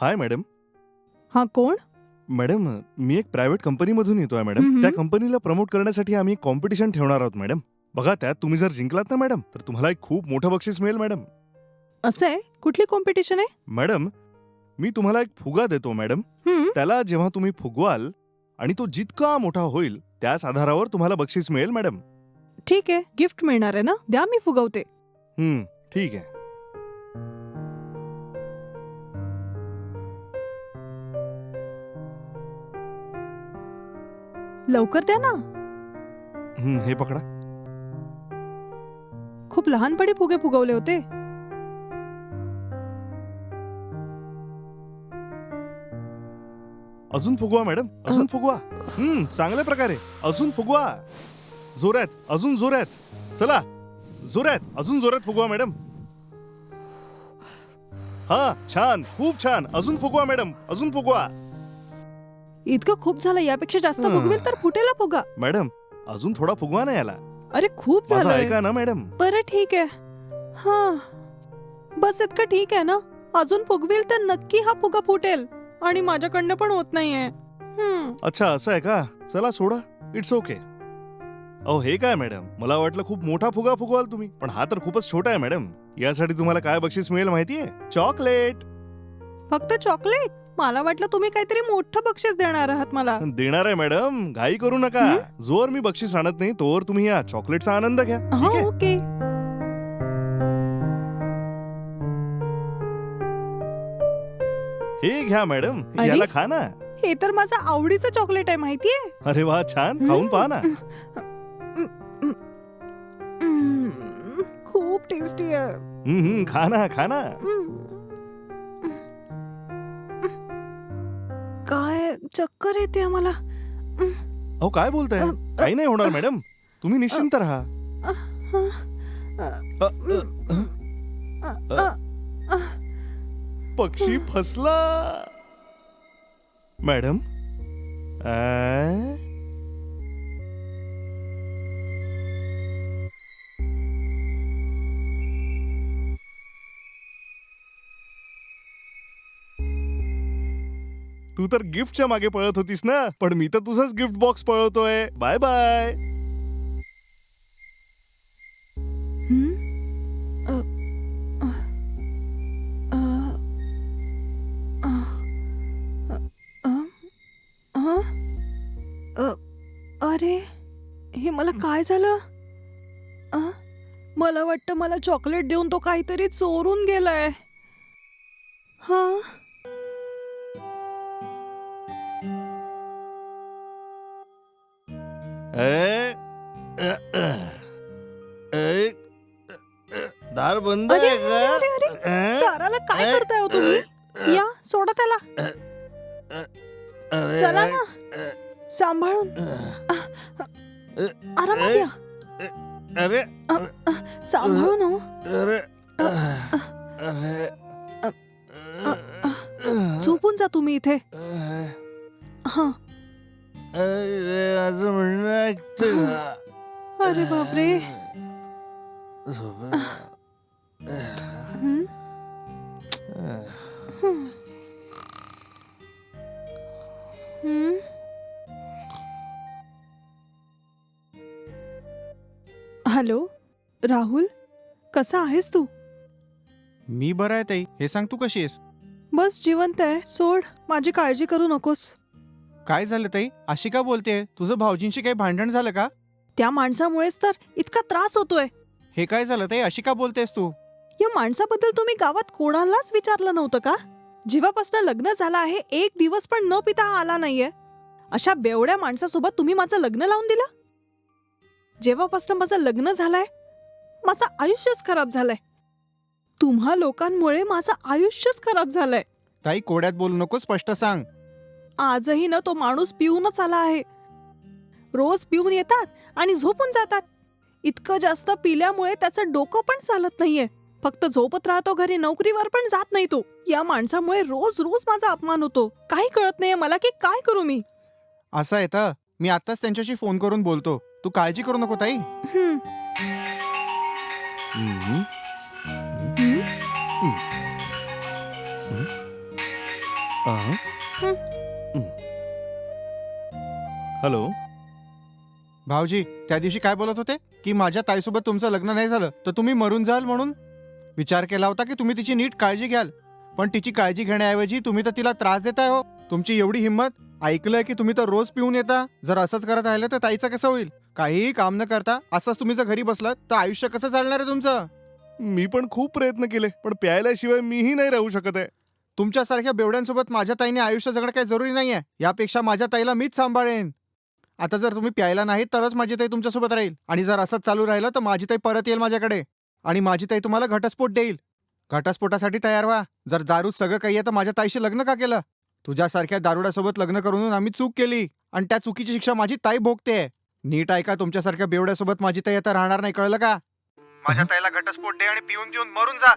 हाय madam. हा कोण? Madam मी एक प्रायव्हेट कंपनीमधून येतोय मॅडम. हम्म. त्या कंपनीला प्रमोट करण्यासाठी आम्ही कॉम्पिटिशन ठेवणार आहोत मॅडम. बघा त्यात तुम्ही जर जिंकलात ना मॅडम तर तुम्हाला एक खूप मोठं बक्षीस मिळेल मॅडम. असं आहे? कुठली कॉम्पिटिशन आहे? मॅडम मी तुम्हाला एक फुगा देतो मॅडम. हम्म, त्याला जेव्हा तुम्ही फुगवाल आणि तो जितका मोठा होईल त्याच आधारावर तुम्हाला बक्षीस मिळेल मॅडम. ठीक आहे गिफ्ट मिळणार आहे ना? द्या मी फुगवते. हम्म ठीक आहे. लवकर द्या ना. हम्म, हे पकडा. खूप लहानपणी फुगे फुगवले होते. अजून फुगवा मॅडम. अजून फुगवा. हम्म चांगल्या प्रकारे. अजून फुगवा. जोरात अजून जोरात. चला. जोरात अजून जोरात फुगवा मॅडम. हा छान. खूप छान. अजून फुगवा मॅडम. अजून फुगवा. इतकं खूप झालं यापेक्षा जास्त हं. फुगवेल तर फुटेला फुगा. मॅडम अजून थोडा फुगवा ना याला अरे खूप माझं झालं ऐका ना मॅडम. बरं ठीक आहे. हा. बस इतकं ठीक आहे ना? अजून फुगवेल तर नक्की हा फुगा फुटेल. आणि माझ्याकडनं पण होत नाहीये. हम्म, अच्छा असं आहे का? चला सोडा. इट्स ओके अहो हे काय मॅडम? मला वाटलं खूप मोठा फुगा फुगवाल तुम्ही. पण हा तर खूपच छोटा आहे मॅडम. यासाठी तुम्हाला काय बक्षीस मिळेल माहितीये? चॉकलेट. फक्त चॉकलेट? मला वाटलं तुम्ही काहीतरी मोठं बक्षीस देणार आहात मला. देणार आहे मॅडम. घाई करू नका. जोर मी बक्षीस आणत नाही तोवर तुम्ही या. चॉकलेटचा आनंद घ्या. हा ठीक आहे? ओके. हे घ्या मॅडम. अरे? याला खा ना. हे तर माझं आवडीचं चॉकलेट आहे माहितीये? अरे वा छान. खाऊन पहा ना. हम्म, खूप टेस्टी आहे. हम्म, हम्म, खा ना खा ना. चक्कर येते आम्हाला. अहो काय बोलताय? काही नाही होणार मॅडम. तुम्ही निश्चिंत राहा. पक्षी फसला. मॅडम आ? तू तर गिफ्टच्या मागे पळत होतीस ना. पण मी तर तुझंच गिफ्ट बॉक्स पळवतोय. Bye bye. अरे हे मला काय झालं? अ, मला वाटतं मला चॉकलेट देऊन तो काहीतरी चोरून गेलाय. हा? दार बंद अरे, आहे अरे, अरे, अरे. का दाराला काय करताय हो तुम्ही या सोडा त्याला अरे, चला ना सांभाळून आरामात ए, या अरे सांभाळून हो अरे अरे झोपून जा तुम्ही इथे हा अरे माझं म्हणणं ऐकते का अरे बापरे. हं? हं. हं? हॅलो राहुल कसा आहेस तू मी बरं आहे ताई हे सांग तू कशी आहेस बस जिवंत आहे सोड माझी काळजी करू नकोस काय झालं ताई? अशी का बोलते तुझं भाऊजींशी काही भांडण झालं का? त्या माणसामुळेच तर इतका त्रास होतोय. हे काय झालं ताई? अशी का बोलतेस तू? या माणसाबद्दल तुम्ही गावात कोणालाच विचारलं नव्हतं का? जेव्हापासून लग्न झालं आहे एक दिवस पण न पिता आला नाहीये. अशा बेवड्या माणसासोबत तुम्ही माझं लग्न लावून दिलं? जेव्हापासून माझं लग्न झालंय माझं आयुष्यच खराब झालंय. तुम्हा लोकांमुळे माझं आयुष्यच खराब झालंय. ताई कोड्यात बोलू नको स्पष्ट सांग. आजही ना तो माणूस पिऊनच आला आहे. रोज पिऊन येतात आणि झोपून जातात. इतकं जास्त पिल्यामुळे त्याचं डोकं पण चालत नाहीये. फक्त झोपत राहतो घरी नोकरीवर पण जात नाही तो. या माणसामुळे रोज रोज माझा अपमान होतो. काही कळत नाहीये मला की काय करू मी? असं आहे तर. मी आताच त्यांच्याशी फोन करून बोलतो. तू काळजी करू नको ताई. हम्म, हम्म. हम्म. भाऊजी त्या दिवशी काय बोलत होते? की माझ्या ताईसोबत तुमचं लग्न नाही झालं तर तुम्ही मरून जाल म्हणून? विचार केला होता की तुम्ही तिची नीट काळजी घ्याल. पण तिची काळजी घेण्याऐवजी तुम्ही तर तिला त्रास देताय हो. तुमची एवढी हिंमत? ऐकलंय की तुम्ही तर रोज पिऊन येता? जर असंच करत राहिलं तर ताईचं कसं होईल? काहीही काम न करता असंच तुम्ही जर घरी बसलात तर आयुष्य कसं चालणार आहे तुमचं? मी पण खूप प्रयत्न केले पण प्यायल्याशिवाय मीही नाही राहू शकत आहे. तुमच्यासारख्या बेवड्यांसोबत माझ्या ताईने आयुष्य जगणं काही जरुरी नाहीये. यापेक्षा माझ्या ताईला मीच सांभाळेन. आता जर तुम्ही प्यायला नाही तरच माझी ताई तुमच्यासोबत राहील. आणि जर असंच चालू राहिलं तर माझी ताई परत येईल माझ्याकडे. आणि माझी ताई तुम्हाला घटस्फोट देईल. घटस्फोटासाठी तयार व्हा. जर दारू सगळं काही आहे तर माझ्या ताईशी लग्न का केलं? तुझ्यासारख्या दारुड्यासोबत लग्न करून आम्ही चूक केली. आणि त्या चुकीची शिक्षा माझी ताई भोगते. नीट ऐका तुमच्यासारख्या बेवड्यासोबत माझी ताई आता राहणार नाही कळलं का? माझ्या ताईला घटस्फोट दे आणि पिऊन पिऊन मरून जा.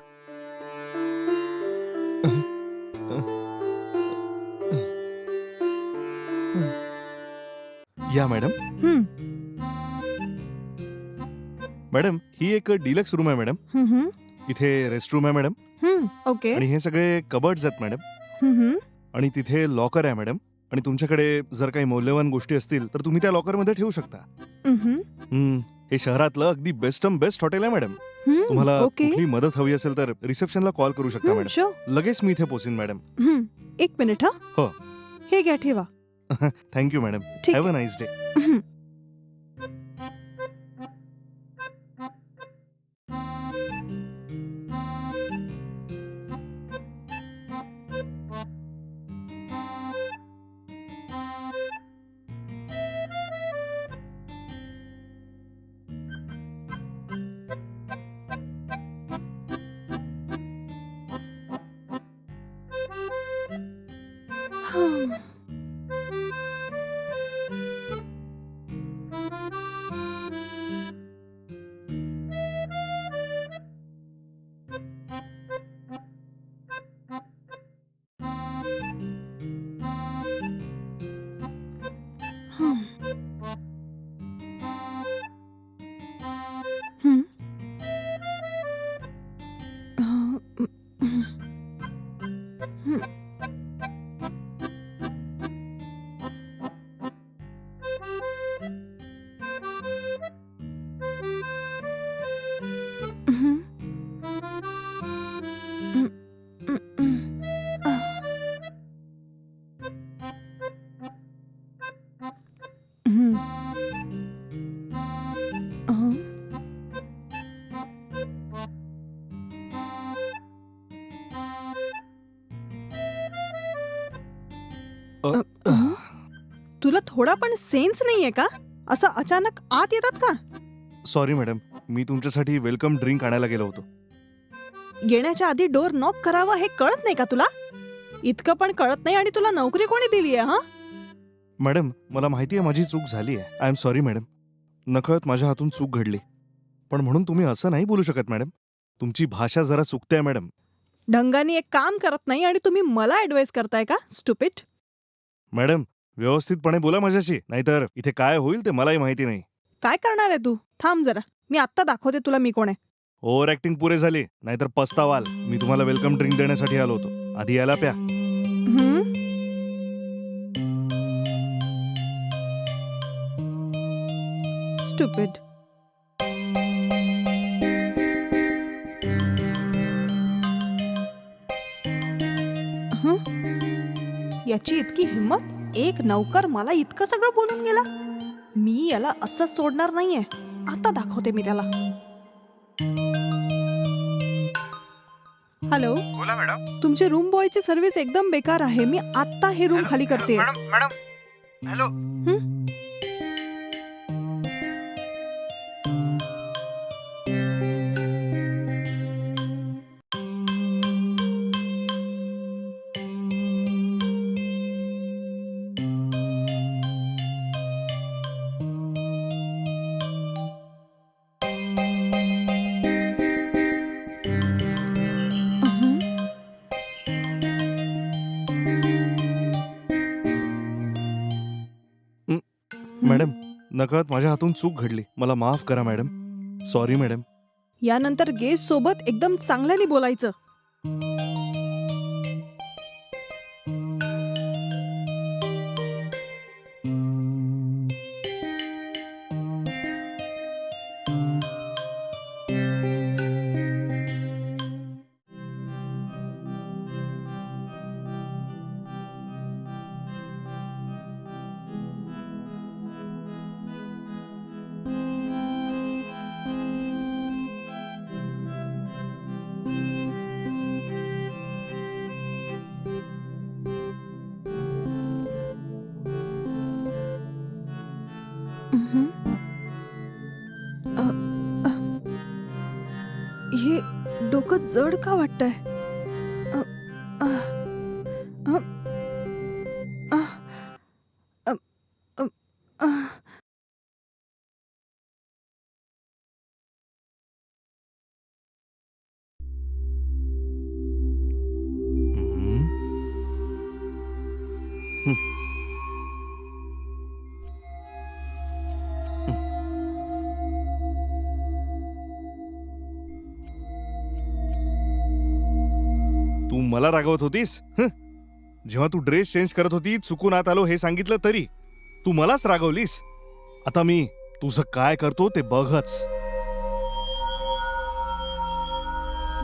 या मॅडम हं, मॅडम ही एक डिलक्स रूम आहे मॅडम हं, हं, इथे रेस्ट रूम आहे मॅडम हं, ओके आणि हे सगळे कबर्ड्स आहेत मॅडम हं, हं, आणि तिथे लॉकर आहे मॅडम आणि तुमच्याकडे जर काही मौल्यवान गोष्टी असतील तर तुम्ही त्या लॉकरमध्ये ठेवू शकता. हं, हं, हे शहरातलं अगदी बेस्टम बेस्ट हॉटेल आहे मॅडम हं, तुम्हाला ओके कुठली मदत हवी असेल तर रिसेप्शनला कॉल करू शकता हं, मॅडम. लगेच मी इथे पोहोचीन मॅडम हं, एक मिनिट हा. हो. हे घ्या ठेवा. थँक्यू मॅडम ठीक हॅव अ नाईस डे हं. थोडा पण सेन्स नाहीये का? असं अचानक आत येतात का? सॉरी मॅडम मी तुमच्यासाठी वेलकम ड्रिंक आणायला गेलो होतो. येण्याच्या आधी डोर नॉक करावा हे कळत नाही का तुला? इतकं पण कळत नाही आणि तुला नोकरी कोणी दिली आहे हा? मॅडम मला माहिती आहे माझी चूक झाली आहे आय एम सॉरी मॅडम नकळत माझ्या हातून चूक घडली. पण म्हणून तुम्ही असं नाही बोलू शकत मॅडम तुमची भाषा जरा चुकते आहे मॅडम ढंगानी एक काम करत नाही आणि तुम्ही मला ऍडवाइस करताय का स्टुपिट मॅडम व्यवस्थितपणे बोला माझ्याशी नाहीतर इथे काय होईल ते मलाही माहिती नाही. काय करणार आहे तू? थांब जरा. मी आत्ता दाखवते तुला मी कोण आहे. ओव्हर ऍक्टिंग पुरे झाली नाहीतर पस्तावाल. मी तुम्हाला वेलकम ड्रिंक देण्यासाठी आलो होतो. आधी याला प्या. हं? स्टुपिड हं? याची इतकी हिंमत? एक नौकर मला इतकं सगळं बोलून गेला. मी याला असंच सोडणार नाहीये. आता दाखवते मी त्याला. हॅलो? बोला मॅडम. तुमची रूम बॉयची सर्व्हिस एकदम बेकार आहे. मी आत्ता हे रूम खाली करते. Madam madam. हॅलो. नकळत माझ्या हातून चूक घडली. मला माफ करा मॅडम. Sorry madam. यानंतर गेस्ट सोबत एकदम चांगल्याने बोलायचं. जड का वाटतंय? मला रागवत होतीस? हं? जेव्हा तू ड्रेस चेंज करत होती चुकून आत आलो हे सांगितलं तरी. तू मलाच रागवलीस? आता मी तुझं काय करतो ते बघच.